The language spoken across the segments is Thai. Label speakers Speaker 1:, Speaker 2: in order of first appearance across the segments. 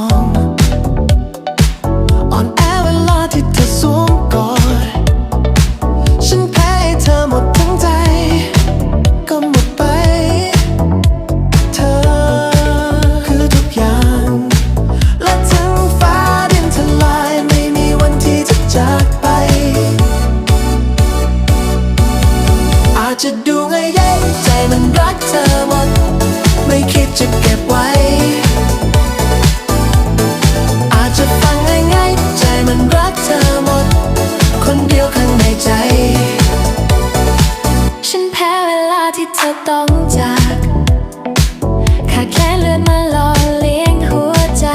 Speaker 1: องอ่อนแอเวลาที่เธอสวมกอดฉันแพ้ให้เธอหมดทั้งใจ ก็หมดไป เธอคือทุกอย่าง และถึงฟ้าดินทลายไม่มีวันที่จะจากไป อาจจะดูง่ายใจมันรักเธอหมดไม่คิดจะเก็บ ขาดแค่เลือดมาหล่อเลี้ยงหัวใจ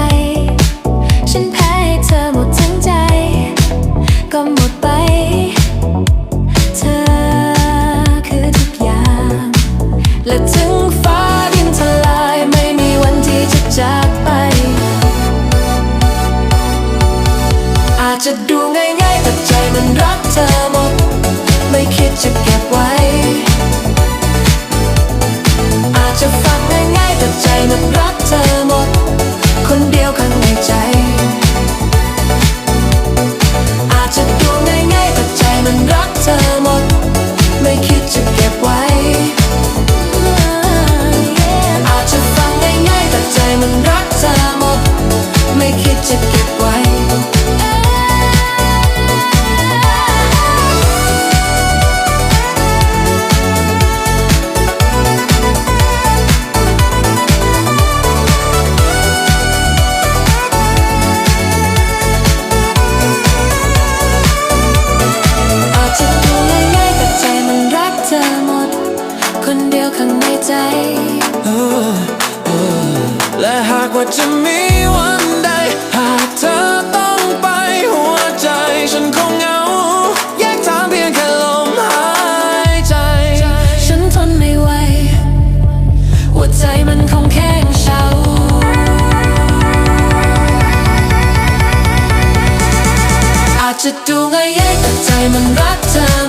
Speaker 1: ฉันแพ้ให้เธอหมดทั้งใจ ก็หมดไป เธอคือทุกอย่าง และถึงฟ้าดินทลายไม่มีวันที่จะจากไป อาจจะดูง่ายๆแต่ใจมันรักเธอหมด ไม่คิดจะเก็บไว้ ใจ
Speaker 2: และหากว่าจะมีวันใด หากเธอต้องไปหัวใจฉันคงเหงา แยกทางเพียงแค่ลมหายใจ
Speaker 1: ฉันทนไม่ไหว หัวใจมันคงแข็งเฉาอาจจะดูง่ายแต่ใจมันรักเธอ